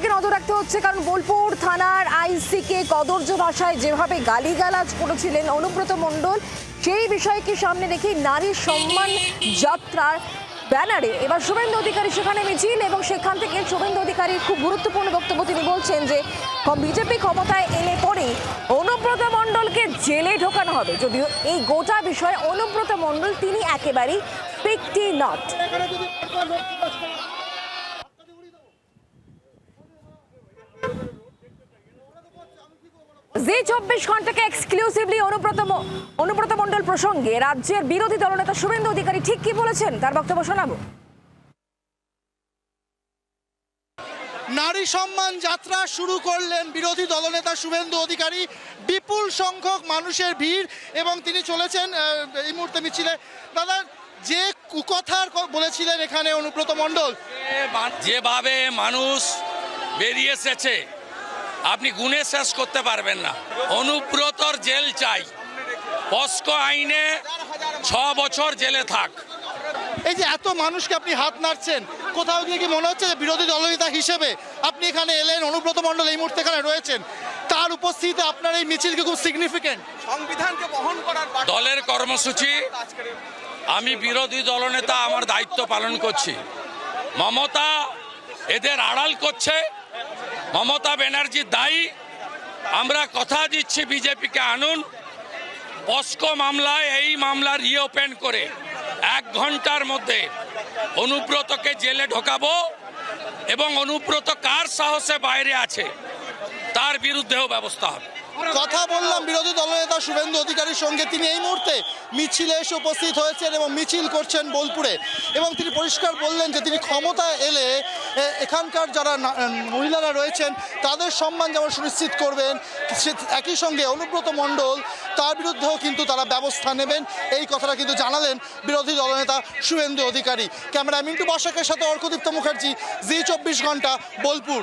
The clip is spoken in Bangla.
দিকে নজর রাখতে হচ্ছে, কারণ বোলপুর থানার আইসিকে কদর্য ভাষায় যেভাবে গালিগালাজ করেছিলেন অনুব্রত মণ্ডল, সেই বিষয়কে সামনে রেখে নারী সম্মান যাত্রার ব্যানারে এবার শুভেন্দু অধিকারী সেখানে মিছিল এবং সেখান থেকে শুভেন্দু অধিকারীর খুব গুরুত্বপূর্ণ বক্তব্য তিনি বলছেন যে বিজেপি ক্ষমতায় এলে পরে অনুব্রত মণ্ডলকে জেলে ঢোকানো হবে। যদিও এই গোটা বিষয়ে অনুব্রত মণ্ডল তিনি একেবারেই পিকটি নট। জি চব্বিশ ঘন্টাকে এক্সক্লুসিভলি অনুব্রত অনুব্রত মণ্ডল প্রসঙ্গে রাজ্যের বিরোধী দলনেতা শুভেন্দু অধিকারী ঠিক কি বলেছেন? তার বক্তব্য শোনাবো। নারী সম্মান যাত্রা শুরু করলেন বিরোধী দলনেতা শুভেন্দু অধিকারী। বিপুল সংখ্যক মানুষের ভিড় এবং তিনি চলেছেন এই মুহূর্তে মিছিলে। দাদা যে কুকথার বলেছিলেন এখানে অনুব্রত মণ্ডল। যেভাবে মানুষ বেরিয়ে এসেছে আপনি গুণে শেষ করতে পারবেন না। অনুব্রতর জেল চাই। পস্কো আইনে ছ বছর জেলে থাক। এই যে এত মানুষকে আপনি হাত নাড়ছেন কোথাও গিয়ে কি মনে হচ্ছে যে বিরোধী দলনেতা হিসেবে আপনি এখানে এলেন অনুব্রত মণ্ডল এই মুহূর্তে এখানে রয়েছেন তার উপস্থিতিতে আপনার এই মিছিল কি খুব সিগনিফিকেন্ট সংবিধানকে বহন করার দলের কর্মসূচি আমি বিরোধী দলনেতা আমার দায়িত্ব পালন করছি। মমতা এদের আড়াল করছে মমতা ব্যানার্জি দায়ী। আমরা কথা দিচ্ছি বিজেপিকে আনুন। বস্কো মামলায় এই মামলা রিওপেন করে এক ঘণ্টার মধ্যে অনুব্রতকে জেলে ঢোকাবো এবং অনুব্রত কার সাহসে বাইরে আছে, তার বিরুদ্ধেও ব্যবস্থা হবে। কথা বললাম বিরোধী দলনেতা শুভেন্দু অধিকারীর সঙ্গে। তিনি এই মুহূর্তে মিছিলে এসে উপস্থিত হয়েছেন এবং মিছিল করছেন বোলপুরে। এবং তিনি পরিষ্কার বললেন যে তিনি ক্ষমতায় এলে এখানকার যারা মহিলারা রয়েছেন, তাদের সম্মান যেমন সুনিশ্চিত করবেন একই সঙ্গে অনুব্রত মণ্ডল, তার বিরুদ্ধেও কিন্তু তারা ব্যবস্থা নেবেন। এই কথাটা কিন্তু জানালেন বিরোধী দলনেতা শুভেন্দু অধিকারী। ক্যামেরা মিন্টু বসাকের সাথে অর্কদীপ্ত মুখার্জি, জি চব্বিশ ঘণ্টা, বোলপুর।